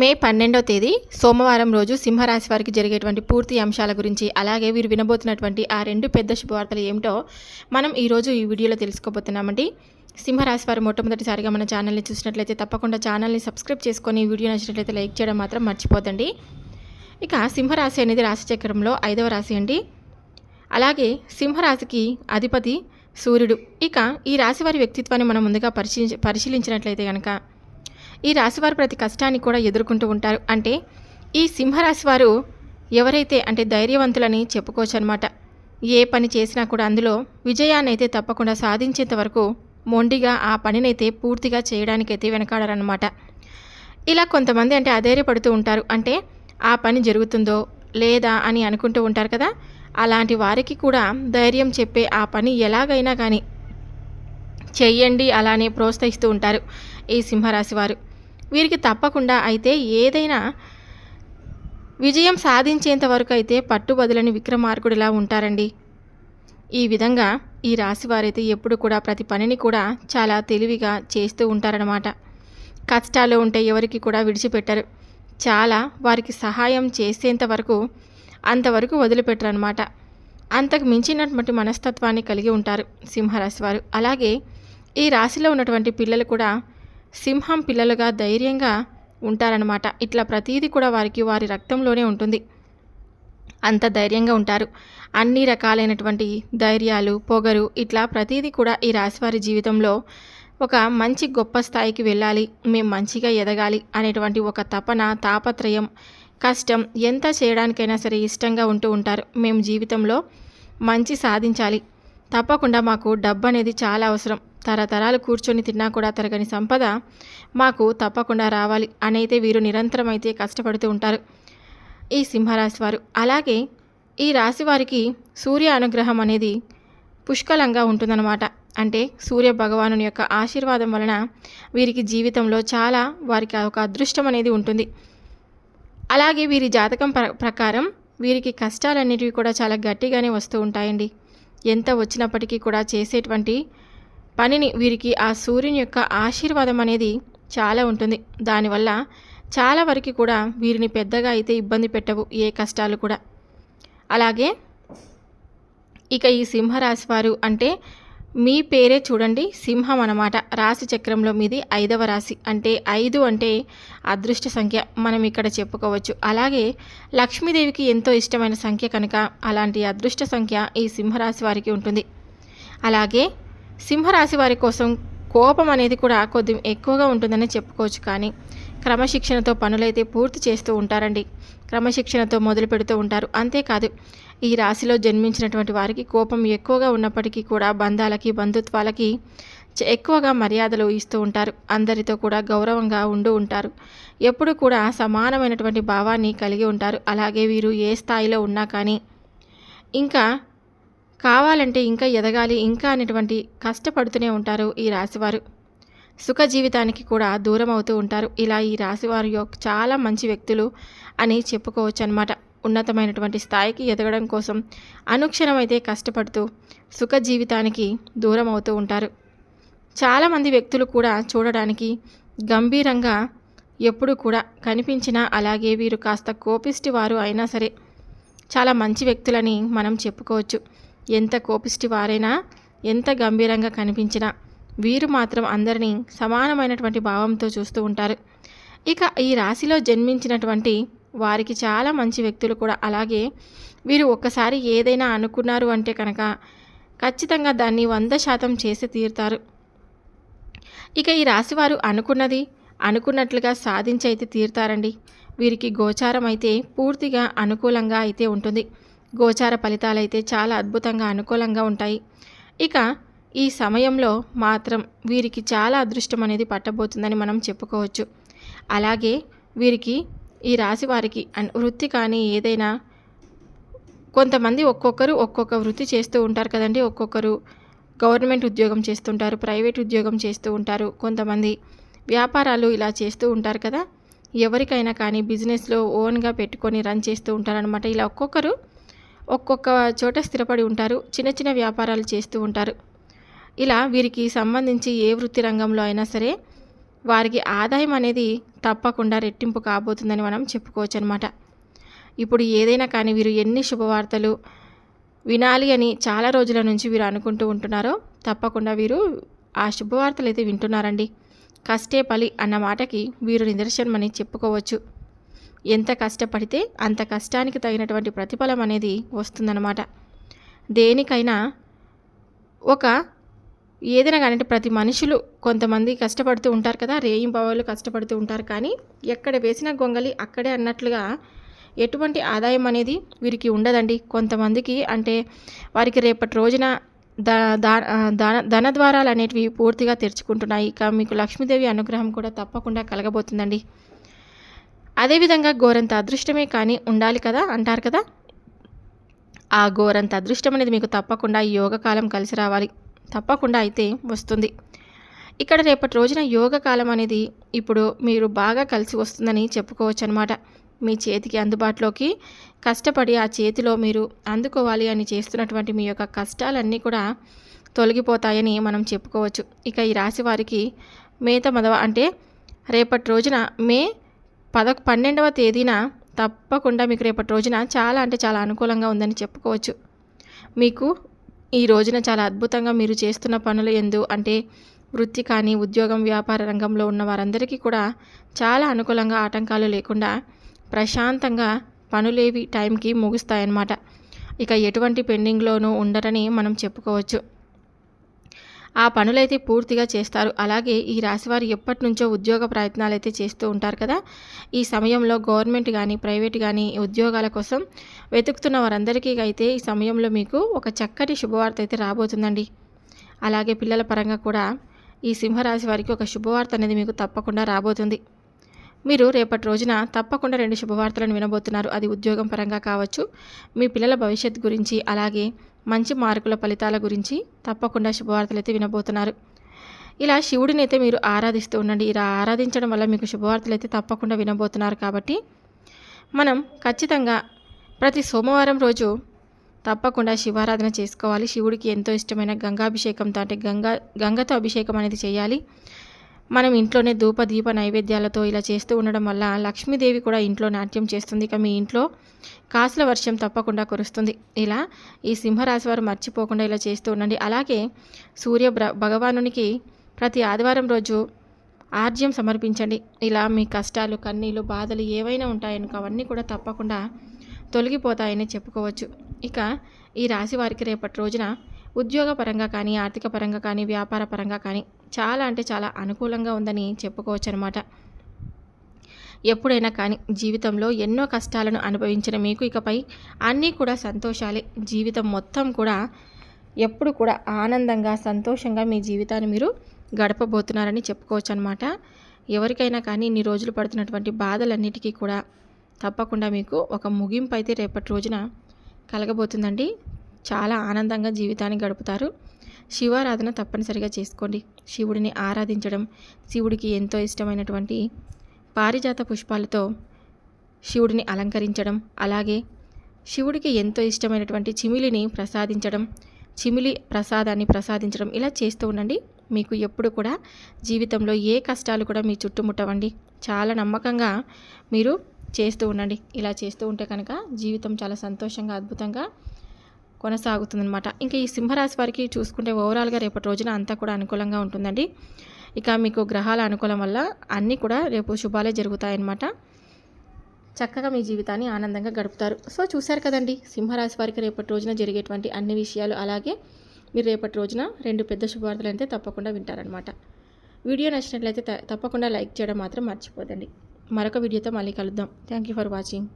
మే పన్నెండో తేదీ సోమవారం రోజు సింహరాశి వారికి జరిగేటువంటి పూర్తి అంశాల గురించి అలాగే వీరు వినబోతున్నటువంటి ఆ రెండు పెద్ద శుభవార్తలు ఏమిటో మనం ఈరోజు ఈ వీడియోలో తెలుసుకోబోతున్నామండి. సింహరాశి వారు మొట్టమొదటిసారిగా మన ఛానల్ని చూసినట్లయితే తప్పకుండా ఛానల్ని సబ్స్క్రైబ్ చేసుకొని వీడియో నచ్చినట్లయితే లైక్ చేయడం మాత్రం మర్చిపోదండి ఇక సింహరాశి అనేది రాశి చక్రంలో ఐదవ రాశి అండి. అలాగే సింహరాశికి అధిపతి సూర్యుడు. ఇక ఈ రాశి వారి వ్యక్తిత్వాన్ని మనం ముందుగా పరిశీలి పరిశీలించినట్లయితే కనుక ఈ రాశివారు ప్రతి కష్టాన్ని కూడా ఎదుర్కొంటూ ఉంటారు. అంటే ఈ సింహరాశి వారు ఎవరైతే అంటే ధైర్యవంతులని చెప్పుకోవచ్చు అనమాట ఏ పని చేసినా కూడా అందులో విజయాన్ని అయితే తప్పకుండా సాధించేంత వరకు మొండిగా ఆ పనినైతే పూర్తిగా చేయడానికైతే వెనకాడరనమాట ఇలా కొంతమంది అంటే అధైర్యపడుతూ ఉంటారు. అంటే ఆ పని జరుగుతుందో లేదా అని అనుకుంటూ ఉంటారు కదా. అలాంటి వారికి కూడా ధైర్యం చెప్పే ఆ పని ఎలాగైనా కానీ చెయ్యండి అలానే ప్రోత్సహిస్తూ ఉంటారు ఈ సింహరాశి వారు వీరికి తప్పకుండా అయితే ఏదైనా విజయం సాధించేంత వరకు అయితే పట్టుబదులని విక్రమార్కుడిలా ఉంటారండి. ఈ విధంగా ఈ రాశి వారైతే ఎప్పుడు కూడా ప్రతి పనిని కూడా చాలా తెలివిగా చేస్తూ ఉంటారనమాట కష్టాలు ఉంటే ఎవరికి కూడా విడిచిపెట్టరు. చాలా వారికి సహాయం చేసేంత వరకు అంతవరకు వదిలిపెట్టరనమాట అంతకు మించినటువంటి మనస్తత్వాన్ని కలిగి ఉంటారు సింహరాశి వారు. అలాగే ఈ రాశిలో ఉన్నటువంటి పిల్లలు కూడా సింహం పిల్లలుగా ధైర్యంగా ఉంటారనమాట ఇట్లా ప్రతీది కూడా వారికి వారి రక్తంలోనే ఉంటుంది. అంత ధైర్యంగా ఉంటారు. అన్ని రకాలైనటువంటి ధైర్యాలు పొగరు ఇట్లా ప్రతీది కూడా ఈ రాశివారి జీవితంలో ఒక మంచి గొప్ప స్థాయికి వెళ్ళాలి. మేము మంచిగా ఎదగాలి అనేటువంటి ఒక తపన తాపత్రయం కష్టం ఎంత చేయడానికైనా సరే ఇష్టంగా ఉంటూ ఉంటారు. మేము జీవితంలో మంచి సాధించాలి. తప్పకుండా మాకు డబ్బు అనేది చాలా అవసరం. తరతరాలు కూర్చొని తిన్నా కూడా తరగని సంపద మాకు తప్పకుండా రావాలి అనైతే వీరు నిరంతరం అయితే కష్టపడుతూ ఉంటారు. ఈ సింహరాశి వారు అలాగే ఈ రాశి వారికి సూర్య అనుగ్రహం అనేది పుష్కలంగా ఉంటుందన్నమాట. అంటే సూర్య భగవాను యొక్క ఆశీర్వాదం వలన వీరికి జీవితంలో చాలా వారికి ఒక అదృష్టం అనేది ఉంటుంది. అలాగే వీరి జాతకం ప్ర- ప్రకారం వీరికి కష్టాలన్నిటివి కూడా చాలా గట్టిగానే వస్తూ ఉంటాయండి. ఎంత వచ్చినప్పటికీ కూడా చేసేటువంటి పనిని వీరికి ఆ సూర్యుని యొక్క ఆశీర్వాదం అనేది చాలా ఉంటుంది. దానివల్ల చాలా వరకు కూడా వీరిని పెద్దగా అయితే ఇబ్బంది పెట్టవు ఏ కష్టాలు కూడా. అలాగే ఇక ఈ సింహరాశి వారు అంటే మీ పేరే చూడండి సింహం అన్నమాట. రాశి చక్రంలో మీది ఐదవ రాశి. అంటే ఐదు అంటే అదృష్ట సంఖ్య మనం ఇక్కడ చెప్పుకోవచ్చు. అలాగే లక్ష్మీదేవికి ఎంతో ఇష్టమైన సంఖ్య కనుక అలాంటి అదృష్ట సంఖ్య ఈ సింహరాశి వారికి ఉంటుంది. అలాగే సింహరాశి వారి కోసం కోపం అనేది కూడా కొద్ది ఎక్కువగా ఉంటుందని చెప్పుకోవచ్చు కానీ క్రమశిక్షణతో పనులైతే పూర్తి చేస్తూ ఉంటారండి. క్రమశిక్షణతో మొదలు పెడుతూ ఉంటారు. అంతేకాదు ఈ రాశిలో జన్మించినటువంటి వారికి కోపం ఎక్కువగా ఉన్నప్పటికీ కూడా బంధాలకి బంధుత్వాలకి ఎక్కువగా మర్యాదలు ఇస్తూ ఉంటారు. అందరితో కూడా గౌరవంగా ఉంటూ ఉంటారు. ఎప్పుడు కూడా సమానమైనటువంటి భావాన్ని కలిగి ఉంటారు. అలాగే వీరు ఏ స్థాయిలో ఉన్నా కానీ ఇంకా కావాలంటే ఇంకా ఎదగాలి ఇంకా అనేటువంటి కష్టపడుతూనే ఉంటారు ఈ రాశివారు. సుఖ జీవితానికి కూడా దూరం అవుతూ ఉంటారు. ఇలా ఈ రాశి వారి యొక్క చాలా మంచి వ్యక్తులు అని చెప్పుకోవచ్చు అనమాట ఉన్నతమైనటువంటి స్థాయికి ఎదగడం కోసం అనుక్షణం అయితే కష్టపడుతూ సుఖ జీవితానికి దూరం అవుతూ ఉంటారు చాలామంది వ్యక్తులు కూడా చూడడానికి గంభీరంగా ఎప్పుడు కూడా కనిపించినా అలాగే వీరు కాస్త కోపిష్టి వారు అయినా సరే చాలా మంచి వ్యక్తులని మనం చెప్పుకోవచ్చు. ఎంత కోపిష్టి వారైనా ఎంత గంభీరంగా కనిపించినా వీరు మాత్రం అందరినీ సమానమైనటువంటి భావంతో చూస్తూ ఉంటారు. ఇక ఈ రాశిలో జన్మించినటువంటి వారికి చాలా మంచి వ్యక్తులు కూడా అలాగే వీరు ఒక్కసారి ఏదైనా అనుకున్నారు అంటే కనుక ఖచ్చితంగా దాన్ని వంద శాతం చేసి తీరుతారు. ఇక ఈ రాశివారు అనుకున్నది అనుకున్నట్లుగా సాధించి అయితే తీరుతారండి. వీరికి గోచారం అయితే పూర్తిగా అనుకూలంగా అయితే ఉంటుంది. గోచార ఫలితాలు అయితే చాలా అద్భుతంగా అనుకూలంగా ఉంటాయి. ఇక ఈ సమయంలో మాత్రం వీరికి చాలా అదృష్టం అనేది పట్టబోతుందని మనం చెప్పుకోవచ్చు. అలాగే వీరికి ఈ రాశి వారికి వృత్తి కానీ ఏదైనా కొంతమంది ఒక్కొక్కరు ఒక్కొక్క వృత్తి చేస్తూ ఉంటారు కదండి. ఒక్కొక్కరు గవర్నమెంట్ ఉద్యోగం చేస్తుంటారు ప్రైవేట్ ఉద్యోగం చేస్తూ ఉంటారు. కొంతమంది వ్యాపారాలు ఇలా చేస్తూ ఉంటారు కదా. ఎవరికైనా కానీ బిజినెస్లో ఓన్గా పెట్టుకొని రన్ చేస్తూ ఉంటారనమాట ఇలా ఒక్కొక్కరు ఒక్కొక్క చోట స్థిరపడి ఉంటారు. చిన్న చిన్న వ్యాపారాలు చేస్తూ ఉంటారు. ఇలా వీరికి సంబంధించి ఏ వృత్తి రంగంలో అయినా సరే వారికి ఆదాయం అనేది తప్పకుండా రెట్టింపు కాబోతుందని మనం చెప్పుకోవచ్చు అనమాట ఇప్పుడు ఏదైనా కానీ వీరు ఎన్ని శుభవార్తలు వినాలి అని చాలా రోజుల నుంచి వీరు అనుకుంటూ ఉంటున్నారో తప్పకుండా వీరు ఆ శుభవార్తలు అయితే వింటున్నారండి. కష్టే పలి అన్న మాటకి వీరు నిదర్శనమని చెప్పుకోవచ్చు. ఎంత కష్టపడితే అంత కష్టానికి తగినటువంటి ప్రతిఫలం అనేది వస్తుందన్నమాట. దేనికైనా ఒక ఏదైనా కానీ ప్రతి మనుషులు కొంతమంది కష్టపడుతూ ఉంటారు కదా రేయింబవలు కష్టపడుతూ ఉంటారు. కానీ ఎక్కడ వేసిన గొంగలి అక్కడే అన్నట్లుగా ఎటువంటి ఆదాయం అనేది వీరికి ఉండదండి. కొంతమందికి అంటే వారికి రేపటి రోజున ధన ధన ద్వారాలు అనేటివి పూర్తిగా తెరుచుకుంటున్నాయి. ఇక మీకు లక్ష్మీదేవి అనుగ్రహం కూడా తప్పకుండా కలగబోతుందండి. అదేవిధంగా ఘోరంత అదృష్టమే కానీ ఉండాలి కదా అంటారు కదా. ఆ ఘోరంత అదృష్టం అనేది మీకు తప్పకుండా యోగకాలం కలిసి రావాలి. తప్పకుండా అయితే వస్తుంది. ఇక్కడ రేపటి రోజున యోగ కాలం అనేది ఇప్పుడు మీరు బాగా కలిసి వస్తుందని చెప్పుకోవచ్చు అనమాట మీ చేతికి అందుబాటులోకి కష్టపడి ఆ చేతిలో మీరు అందుకోవాలి అని చేస్తున్నటువంటి మీ యొక్క కష్టాలన్నీ కూడా తొలగిపోతాయని మనం చెప్పుకోవచ్చు. ఇక ఈ రాశి వారికి మేత మదవ అంటే రేపటి రోజున మే పద పన్నెండవ తేదీన తప్పకుండా మీకు రేపటి రోజున చాలా అంటే చాలా అనుకూలంగా ఉందని చెప్పుకోవచ్చు. మీకు ఈ రోజున చాలా అద్భుతంగా మీరు చేస్తున్న పనులు ఎందు అంటే వృత్తి కానీ ఉద్యోగం వ్యాపార రంగంలో ఉన్న వారందరికీ కూడా చాలా అనుకూలంగా ఆటంకాలు లేకుండా ప్రశాంతంగా పనులేవి టైంకి ముగుస్తాయన్నమాట. ఇక ఎటువంటి పెండింగ్లోనూ ఉండరని మనం చెప్పుకోవచ్చు. ఆ పనులైతే పూర్తిగా చేస్తారు. అలాగే ఈ రాశివారు ఎప్పటి నుంచో ఉద్యోగ ప్రయత్నాలు అయితే చేస్తూ ఉంటారు కదా. ఈ సమయంలో గవర్నమెంట్ కానీ ప్రైవేట్ కానీ ఉద్యోగాల కోసం వెతుకుతున్న వారందరికీ అయితే ఈ సమయంలో మీకు ఒక చక్కటి శుభవార్త అయితే రాబోతుందండి. అలాగే పిల్లల పరంగా కూడా ఈ సింహరాశి వారికి ఒక శుభవార్త అనేది మీకు తప్పకుండా రాబోతుంది. మీరు రేపటి రోజున తప్పకుండా రెండు శుభవార్తలను వినబోతున్నారు. అది ఉద్యోగం పరంగా కావచ్చు మీ పిల్లల భవిష్యత్తు గురించి అలాగే మంచి మార్కుల ఫలితాల గురించి తప్పకుండా శుభవార్తలు అయితే వినబోతున్నారు. ఇలా శివుడిని అయితే మీరు ఆరాధిస్తూ ఉండండి. ఇలా ఆరాధించడం వల్ల మీకు శుభవార్తలు అయితే తప్పకుండా వినబోతున్నారు కాబట్టి మనం ఖచ్చితంగా ప్రతి సోమవారం రోజు తప్పకుండా శివారాధన చేసుకోవాలి. శివుడికి ఎంతో ఇష్టమైన గంగాభిషేకంతో అంటే గంగా గంగతో అభిషేకం అనేది చేయాలి. మనం ఇంట్లోనే ధూప దీప నైవేద్యాలతో ఇలా చేస్తూ ఉండడం వల్ల లక్ష్మీదేవి కూడా ఇంట్లో నాట్యం చేస్తుంది. ఇక మీ ఇంట్లో కాసుల వర్షం తప్పకుండా కురుస్తుంది. ఇలా ఈ సింహరాశి వారు మర్చిపోకుండా ఇలా చేస్తూ ఉండండి. అలాగే సూర్య భగవానునికి ప్రతి ఆదివారం రోజు ఆర్జ్యం సమర్పించండి. ఇలా మీ కష్టాలు కన్నీళ్ళు బాధలు ఏవైనా ఉంటాయనుకో అవన్నీ కూడా తప్పకుండా తొలగిపోతాయని చెప్పుకోవచ్చు. ఇక ఈ రాశి వారికి రేపటి రోజున ఉద్యోగ పరంగా కానీ ఆర్థిక పరంగా కానీ వ్యాపార పరంగా కానీ చాలా అంటే చాలా అనుకూలంగా ఉందని చెప్పుకోవచ్చు అనమాట ఎప్పుడైనా కానీ జీవితంలో ఎన్నో కష్టాలను అనుభవించిన మీకు ఇకపై అన్నీ కూడా సంతోషాలే. జీవితం మొత్తం కూడా ఎప్పుడు కూడా ఆనందంగా సంతోషంగా మీ జీవితాన్ని మీరు గడపబోతున్నారని చెప్పుకోవచ్చు అనమాట ఎవరికైనా కానీ ఇన్ని రోజులు పడుతున్నటువంటి బాధలన్నిటికీ కూడా తప్పకుండా మీకు ఒక ముగింపు అయితే రేపటి రోజున కలగబోతుందండి. చాలా ఆనందంగా జీవితాన్ని గడుపుతారు. శివారాధన తప్పనిసరిగా చేసుకోండి. శివుడిని ఆరాధించడం శివుడికి ఎంతో ఇష్టమైనటువంటి పారిజాత పుష్పాలతో శివుడిని అలంకరించడం అలాగే శివుడికి ఎంతో ఇష్టమైనటువంటి చిమిలిని ప్రసాదించడం చిమిలి ప్రసాదాన్ని ప్రసాదించడం ఇలా చేస్తూ ఉండండి. మీకు ఎప్పుడు కూడా జీవితంలో ఏ కష్టాలు కూడా మీ చుట్టుముట్టవండి. చాలా నమ్మకంగా మీరు చేస్తూ ఉండండి. ఇలా చేస్తూ ఉంటే కనుక జీవితం చాలా సంతోషంగా అద్భుతంగా కొనసాగుతుందనమాట ఇంకా ఈ సింహరాశి వారికి చూసుకుంటే ఓవరాల్గా రేపటి రోజున అంతా కూడా అనుకూలంగా ఉంటుందండి. ఇక మీకు గ్రహాల అనుకూలం వల్ల అన్నీ కూడా రేపు శుభాలే జరుగుతాయన్నమాట. చక్కగా మీ జీవితాన్ని ఆనందంగా గడుపుతారు. సో చూశారు కదండి సింహరాశి వారికి రేపటి రోజున జరిగేటువంటి అన్ని విషయాలు. అలాగే మీరు రేపటి రోజున రెండు పెద్ద శుభవార్తలు అయితే తప్పకుండా వింటారనమాట వీడియో నచ్చినట్లయితే తప్పకుండా లైక్ చేయడం మాత్రం మర్చిపోదండి. మరొక వీడియోతో మళ్ళీ కలుద్దాం. Thank you for watching.